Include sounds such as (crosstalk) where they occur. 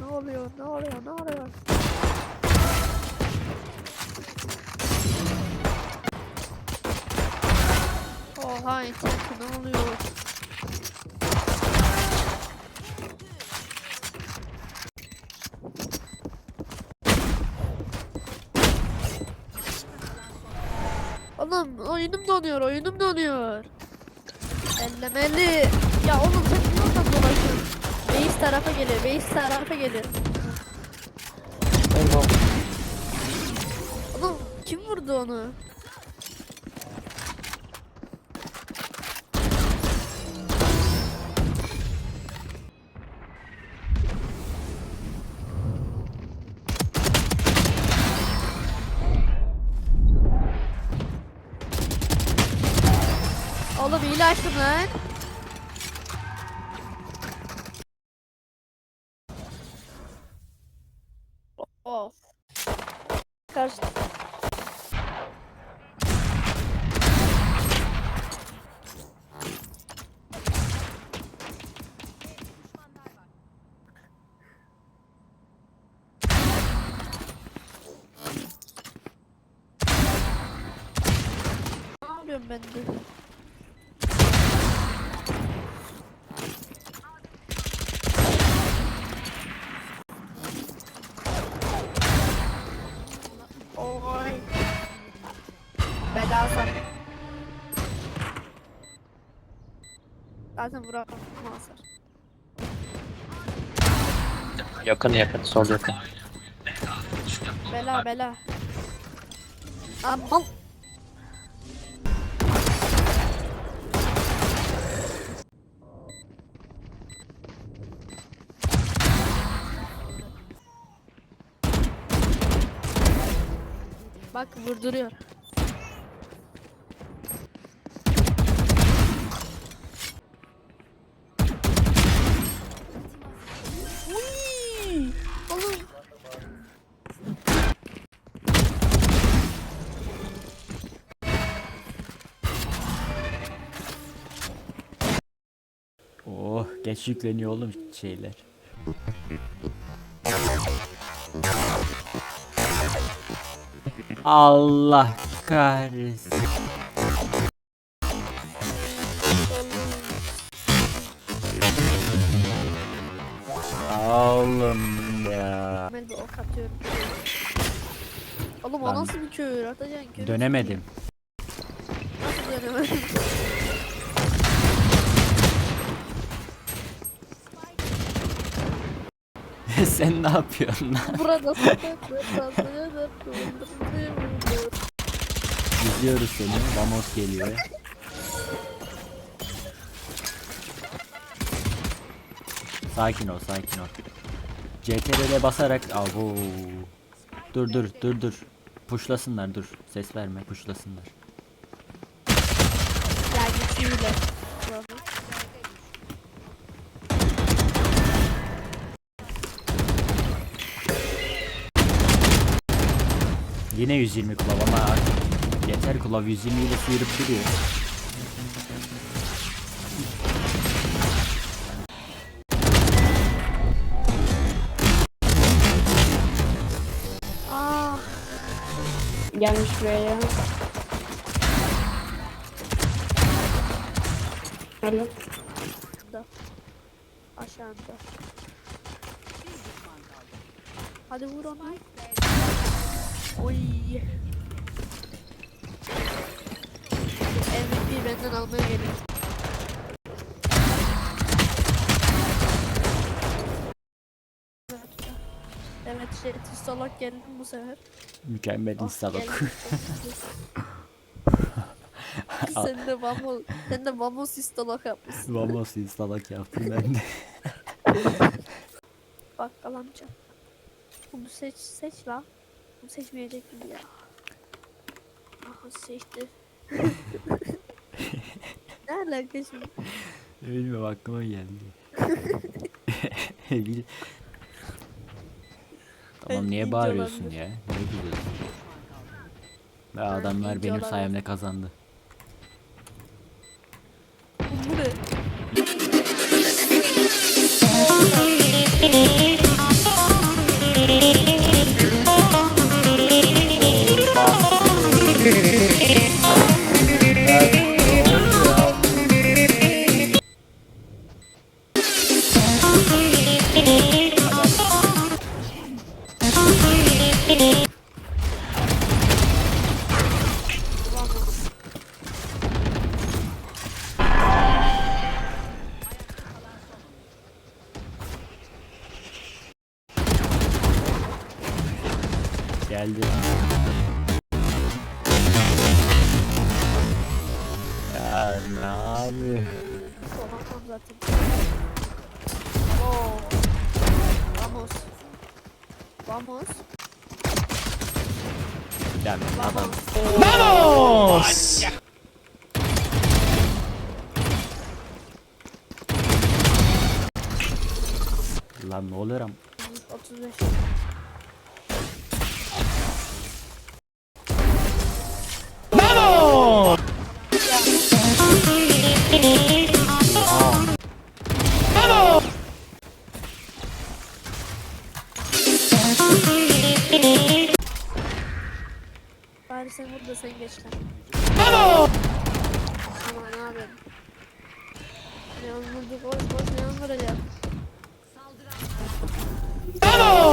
Ne oluyor? Ne oluyor? Ne oluyor? Oha internet ne oluyor? Oğlum oyunum donuyor, oyunum donuyor. Ellemeli. Ya oğlum sen niye oradan dolaşıyorsun? Base tarafa gelir, base tarafa gelir. Eyvah. Oğlum kim vurdu onu? Oğlum açtım lan. Of. Karşı ben de? Zaten hasar. Yakın yakın sol yakın. Bela bela. Aman. Bak vurduruyor. Geç yükleniyor oğlum şeyler. Allah kahretsin. Oğlum ya. Ben bir ok atıyorum. Oğlum o nasıl bir kör? Atacaksın kör. Dönemedim. Nasıl dönemedim? (laughs) Sen ne yapıyorsun lan? Burada. (laughs) İzliyoruz seni. Vamos geliyor. Sakin ol, sakin ol. CTRL'e basarak Avo. Dur dur dur dur. Puşlasınlar dur. Ses verme puşlasınlar. Ya Yine 120 kulav ama artık yeter kulav 120 ile sıyırıp duruyor. Aa, Gelmiş buraya. Alo. da. Aşağıda. Hadi vur onu. Oy. MVP benden almaya geliyor. Evet şey salak geldim bu sefer. Mükemmel instalok. geldim. (laughs) sen de vamos, sen de vamos istalak yapmışsın. Vamos instalok yaptım ben de. Bakkal amca. Bunu seç, seç la. Seçmeyecek mi ya? Aha seçti. (laughs) ne alaka şimdi? Bilmiyorum aklıma geldi. (laughs) (laughs) Bil- tamam niye bağırıyorsun ya? Ne biliyorsun? Ve adamlar benim sayemde kazandı. Geldi. Ya ne abi? Dolanmam zaten. Oo. Vamos. Vamos. Yani adam Vamos. lan ne oluyor am? 35. sen vur da sen geç lan. Vamos! Aman abi. Leon vurdu koş koş Leon vuracak. Vamos!